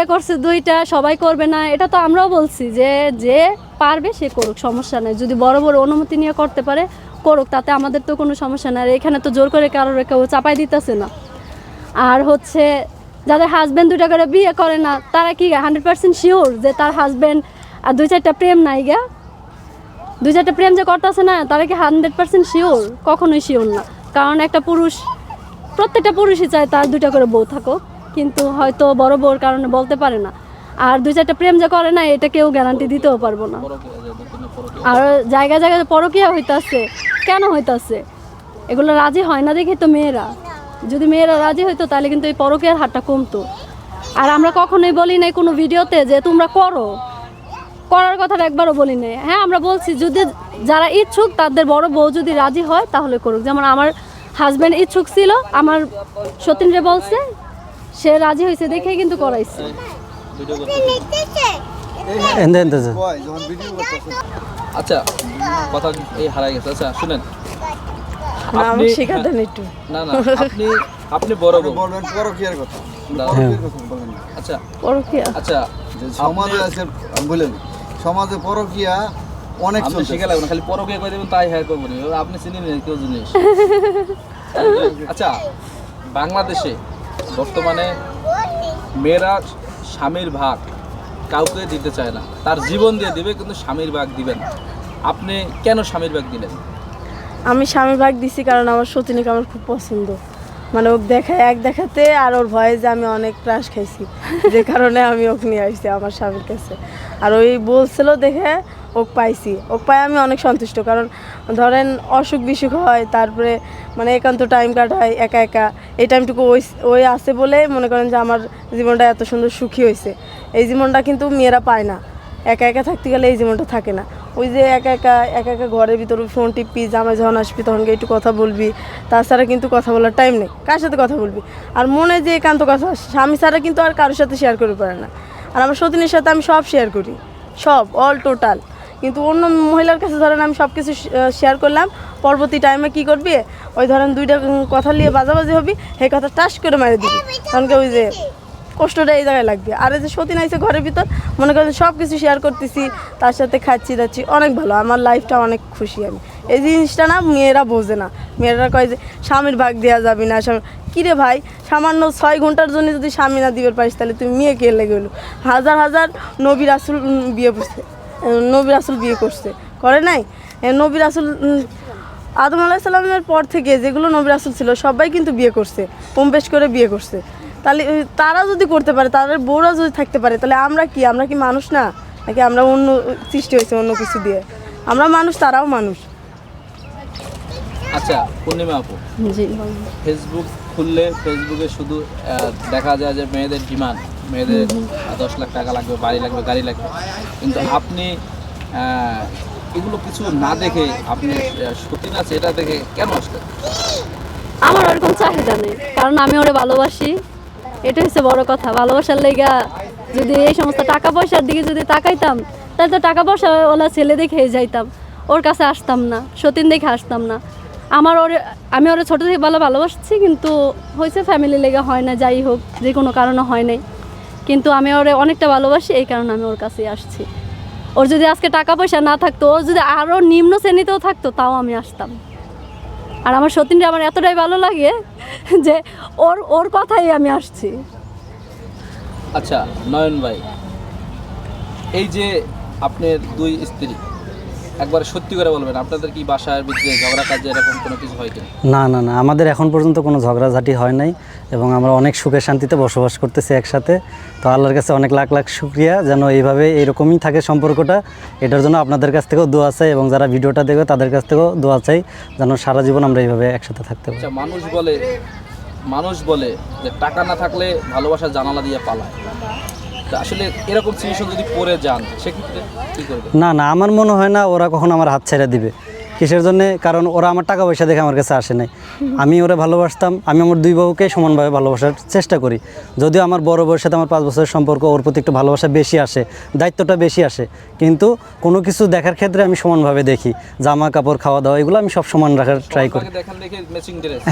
বিয়ে করছে দুইটা, সবাই করবে না, এটা তো আমরাও বলছি যে যে পারবে সে করুক, সমস্যা নেই। যদি বড় বড় অনুমতি নিয়ে করতে পারে, করুক, তাতে আমাদের তো কোনো সমস্যা নেই। আর এখানে তো জোর করে কারোর কেউ চাপাই দিতেছে না। আর হচ্ছে, যাদের হাজব্যান্ড দুইটা করে বিয়ে করে না, তারা কি হান্ড্রেড পার্সেন্ট শিওর যে তার হাজব্যান্ড আর দুই চারটা প্রেম নাই গা? দুই চারটা প্রেম যে করতেছে না, তারা কি হান্ড্রেড পার্সেন্ট শিওর কখনোই শিওর না। কারণ একটা পুরুষ, প্রত্যেকটা পুরুষই চায় তার দুইটা করে বউ থাকুক। কিন্তু হয়তো বড় বউর কারণে বলতে পারে না। আর দুই চারটা প্রেম যে করে না, এটা কেউ গ্যারান্টি দিতেও পারব না। আর জায়গায় জায়গায় পরকিয়া হইতাছে, কেন হইতাছে? এগুলো রাজি হয় না দেখি তো মেয়েরা। যদি মেয়েরা রাজি হইতো, তাহলে কিন্তু এই পরকিয়ার হারটা কমতো। আর আমরা কখনোই বলি নাই কোনো ভিডিওতে যে তোমরা করো। করার কথাটা একবারও বলি নাই। হ্যাঁ আমরা বলছি যদি যারা ইচ্ছুক, তাদের বড় বউ যদি রাজি হয়, তাহলে করুক। যেমন আমার হাজব্যান্ড ইচ্ছুক ছিল, আমার সতীন্দ্রে বলছে সে রাজি হয়েছে দেখেই কিন্তু করাইছে। ভিডিও করতে এনতে এনতে। যে। আচ্ছা কথা এই হারাই গেছে। আচ্ছা শুনেন। না আপনি শেখাতেন একটু। না না আপনি আপনি বড় বলবেন পরকীয়ার কথা। আচ্ছা। পরকিয়া। আচ্ছা সমাজে আছে আমি বলেন সমাজে পরকীয়া অনেক আপনি শিখে লাগবে না, খালি পরকে কই দেবেন তাই হ্যাঁ করব না। আপনি চিনি না কেউ জিনিস। আচ্ছা বাংলাদেশে বর্তমানে মেয়েরা স্বামীর ভাগ কাউকে দিতে চায় না। তার জীবন দিয়ে দিবে, কিন্তু স্বামীর ভাগ দিবেন আপনি কেন স্বামীর ভাগ দিলেন? আমি স্বামীর ভাগ দিছি কারণ আমার সতীনীকে আমার খুব পছন্দ। মানে ওকে দেখায় এক দেখাতে আর ওর ভয়ে যে আমি অনেক ক্রাশ খাইছি। যে কারণে আমি ওকে নিয়ে আসছি আমার স্বামীর কাছে। আর ওই বলছিল দেখে ওকে পাইছি। ওকে পাই আমি অনেক সন্তুষ্ট, কারণ ধরেন অসুখ বিসুখ হয়, তারপরে মানে একান্ত টাইম কাটায় একা একা। এই টাইমটুকু ওই ওই আছে বলে মনে করেন যে আমার জীবনটা এত সুন্দর সুখী হয়েছে এই জীবনটা কিন্তু মেয়েরা পায় না। একা একা থাকতে গেলে এই জীবনটা থাকে না। ওই যে একা একা একা একা ঘরের ভিতরে ফোন টিপবি, জামাই যখন আসবি তখন একটু কথা বলবি। তাছাড়া কিন্তু কথা বলার টাইম নেই। কার সাথে কথা বলবি? আর মনে যে একান্ত কথা, স্বামী ছাড়া কিন্তু আর কারোর সাথে শেয়ার করতে পারে না। আর আমার সতীনের সাথে আমি সব শেয়ার করি। সব অল টোটাল কিন্তু অন্য মহিলার কাছে ধরেন আমি সব কিছু শেয়ার করলাম পরবর্তী টাইমে কি করবি? ওই ধরেন দুইটা কথা নিয়ে বাজাবাজি হবি সেই কথা টাস করে মারি দিবি। কারণ কি ওই যে কষ্টটা এই জায়গায় লাগবে। আর এই যে সতীন আইসে ঘরের ভিতর মনে করেন সব কিছু শেয়ার করতেছি তার সাথে খাচ্ছি যাচ্ছি অনেক ভালো। আমার লাইফটা অনেক খুশি আমি। এই জিনিসটা না মেয়েরা বোঝে না। মেয়েরা কয় যে স্বামীর ভাগ দেওয়া যাবে না স্বামী কিরে ভাই? সামান্য ছয় ঘণ্টার জন্য যদি স্বামী না দিবে পারিস তাহলে তুমি মেয়ে কে লেগে গেলো হাজার হাজার নবী রাসুল বিয়ে উম, নবী রাসুল বিয়ে করছে। করে নাই? এ, নবী রাসুল উম, আদম আলাহিসাল্লামের পর থেকে যেগুলো নবী রাসুল ছিল সবাই কিন্তু বিয়ে করছে কম বেশ করে বিয়ে করছে। তাহলে তারা যদি করতে পারে তাদের বউরা যদি থাকতে পারে তাহলে আমরা কি? আমরা কি মানুষ না? নাকি আমরা অন্য সৃষ্টি হয়েছে অন্য কিছু দিয়ে? আমরা মানুষ তারাও মানুষ। আচ্ছা পূর্ণিমা আপু। জি। ফেসবুক খুললে ফেসবুকে শুধু দেখা যায় যে মেয়েদের ডিমান্ড। মেয়েদের দশ লাখ টাকা লাগবে, বাড়ি লাগবে, গাড়ি লাগবে। কিন্তু আপনি এগুলো কিছু না দেখে আপনি সত্যি না সেটা দেখে কেন আসলেন? আমার ওরকম চাহিদা নেই, কারণ আমি ওরে ভালোবাসি। এটা হচ্ছে বড় কথা, ভালোবাসার লেগা যদি এই সমস্ত টাকা পয়সার দিকে যদি তাকাইতাম, তাহলে তো টাকা পয়সা ওলা ছেলে দেখে যাইতাম। ওর কাছে আসতাম না, সতীন দেখে আসতাম না। আমার ওর, আমি ওরা ছোটো থেকে ভালো ভালোবাসছি, কিন্তু হয়েছে ফ্যামিলি লেগে হয় না, যাই হোক, যে কোনো কারণে হয় নাই। কিন্তু আমি ওর অনেকটা ভালোবাসি, এই কারণে আমি ওর কাছেই আসছি। ওর যদি আজকে টাকা পয়সা না থাকতো ওর যদি আরও নিম্ন শ্রেণীতেও থাকতো, তাও আমি আসতাম। আর আমার সতীনটা আমার এতটাই ভালো লাগে যে ওর ওর কথাই আমি আসছি। আচ্ছা নয়ন ভাই, এই যে আপনার দুই স্ত্রী একবার সত্যি করে বলবেন আপনাদের কি বাসার ভিতরে ঝগড়া কাজে এরকম কোনো কিছু হয় কিনা? না না না আমাদের এখন পর্যন্ত কোনো ঝগড়াঝাটি হয় নাই এবং আমরা অনেক সুখে শান্তিতে বসবাস করতেছি একসাথে। তো আল্লাহর কাছে অনেক লাখ লাখ শুক্রিয়া যেন এইভাবে এরকমই থাকে সম্পর্কটা। এটার জন্য আপনাদের কাছ থেকেও দোয়া চাই এবং যারা ভিডিওটা দেখবে তাদের কাছ থেকেও দোয়া চাই যেন সারা জীবন আমরা এইভাবে একসাথে থাকতে পারি। আচ্ছা মানুষ বলে মানুষ বলে যে টাকা না থাকলে ভালোবাসার জানালা দিয়ে পালায়। তা আসলে এরকম যদি পড়ে যান সেক্ষেত্রে কী করবেন না না আমার মনে হয় না ওরা কখন আমার হাত ছেড়ে দিবে। কিসের জন্যে? কারণ ওরা আমার টাকা পয়সা দেখে আমার কাছে আসে নাই। আমি ওরা ভালোবাসতাম আমি আমার দুই বাবুকে সমানভাবে ভালোবাসার চেষ্টা করি। যদিও আমার বড় বউয়ের সাথে আমার পাঁচ বছরের সম্পর্ক ওর প্রতি একটু ভালোবাসা বেশি আসে দায়িত্বটা বেশি আসে। কিন্তু কোনো কিছু দেখার ক্ষেত্রে আমি সমানভাবে দেখি। জামা কাপড় খাওয়া দাওয়া এগুলো আমি সব সমান রাখার ট্রাই করি।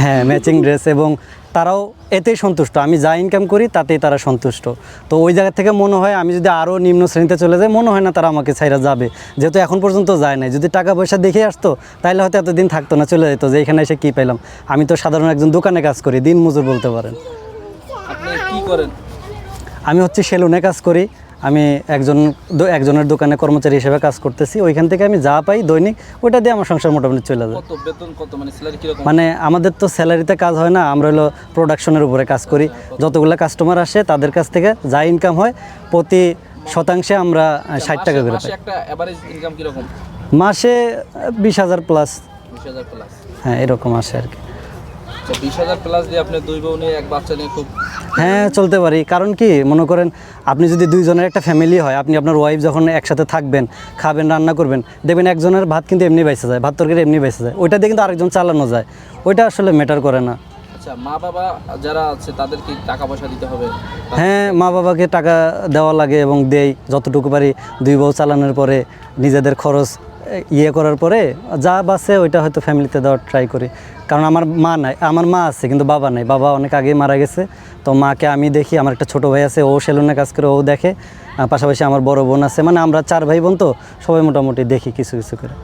হ্যাঁ ম্যাচিং ড্রেস এবং তারাও এতেই সন্তুষ্ট। আমি যা ইনকাম করি তাতেই তারা সন্তুষ্ট। তো ওই জায়গা থেকে মনে হয় আমি যদি আরও নিম্ন শ্রেণীতে চলে যাই মনে হয় না তারা আমাকে ছাইরা যাবে। যেহেতু এখন পর্যন্ত যায় নাই। যদি টাকা পয়সা দেখে আসতো তাহলে হয়তো এতদিন থাকতো না চলে যেত। যে এখানে এসে কী পেলাম আমি তো সাধারণ একজন দোকানে কাজ করি দিন মজুর বলতে পারেন। আপনি কি করেন? আমি হচ্ছে সেলুনে কাজ করি। আমি একজন একজনের দোকানে কর্মচারী হিসেবে কাজ করতেছি ওইখান থেকে আমি যা পাই দৈনিক ওইটা দিয়ে আমার সংসার মোটামুটি চলে যায়। মানে মানে আমাদের তো স্যালারিতে কাজ হয় না আমরা হলো প্রোডাকশনের উপরে কাজ করি। যতগুলো কাস্টমার আসে তাদের কাছ থেকে যা ইনকাম হয় প্রতি শতাংশে আমরা ষাট টাকা করে মাসে পাই। মাসে বিশ হাজার প্লাস হ্যাঁ এরকম আসে আর কি। বিশ হাজার প্লাস দিয়ে আপনি দুই বউ নিয়ে এক বাচ্চা নিয়ে খুব হ্যাঁ চলতে পারি। কারণ কি মনে করেন আপনি যদি দুইজনের একটা ফ্যামিলি হয় আপনি আপনার ওয়াইফ যখন একসাথে থাকবেন খাবেন রান্না করবেন দেখবেন একজনের ভাত কিন্তু এমনি বেঁচে যায় ভাত তরকারি এমনি বেঁচে যায়। ওইটা দিয়ে কিন্তু আরেকজন চালানো যায়। ওইটা আসলে ম্যাটার করে না। আচ্ছা মা বাবা যারা আছে তাদের কি টাকা পয়সা দিতে হবে? হ্যাঁ মা বাবাকে টাকা দেওয়া লাগে এবং দেই। যতটুকু পারি দুই বউ চালানোর পরে নিজেদের খরচ ইয়ে করার পরে যা বাসে ওইটা হয়তো ফ্যামিলিতে দেওয়ার ট্রাই করি। কারণ আমার মা নাই, আমার মা আছে কিন্তু বাবা নাই। বাবা অনেক আগেই মারা গেছে। তো মাকে আমি দেখি, আমার একটা ছোটো ভাই আছে, ও সেলুনে কাজ করে, ও দেখে। পাশাপাশি আমার বড় বোন আছে। মানে আমরা চার ভাই বোন তো, সবাই মোটামুটি দেখি কিছু কিছু করে।